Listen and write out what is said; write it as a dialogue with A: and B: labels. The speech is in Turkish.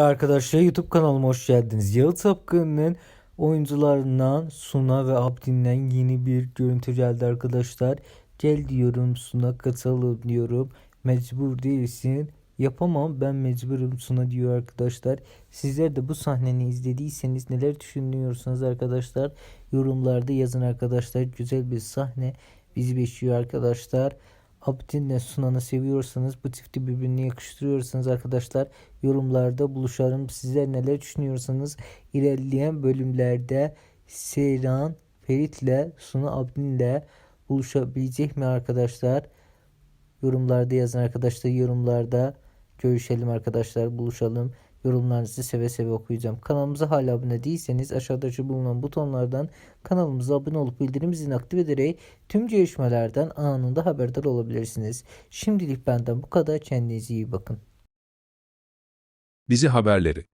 A: Arkadaşlar YouTube kanalıma hoş geldiniz. Yalı Sapkın'ın oyuncularından Suna ve Abdin'den yeni bir görüntü geldi arkadaşlar. Gel diyorum Suna katılalım diyorum. Mecbur değilsin. Yapamam ben mecburum Suna diyor arkadaşlar. Sizler de bu sahneni izlediyseniz neler düşünüyorsunuz arkadaşlar? Yorumlarda yazın arkadaşlar. Güzel bir sahne bizi bekliyor arkadaşlar. Abdin'le Sunan'ı seviyorsanız bu çifti birbirine yakıştırıyorsanız arkadaşlar yorumlarda buluşalım. Sizler neler düşünüyorsanız ilerleyen bölümlerde Seyran Ferit'le Suna Abdin'le buluşabilecek mi arkadaşlar? Yorumlarda yazın arkadaşlar. Yorumlarda görüşelim arkadaşlar. Buluşalım. Yorumlarınızı seve seve okuyacağım. Kanalımıza hala abone değilseniz aşağıdaki bulunan butonlardan kanalımıza abone olup bildirim zilini aktif ederek tüm gelişmelerden anında haberdar olabilirsiniz. Şimdilik benden bu kadar. Kendinize iyi bakın.
B: Dizi haberleri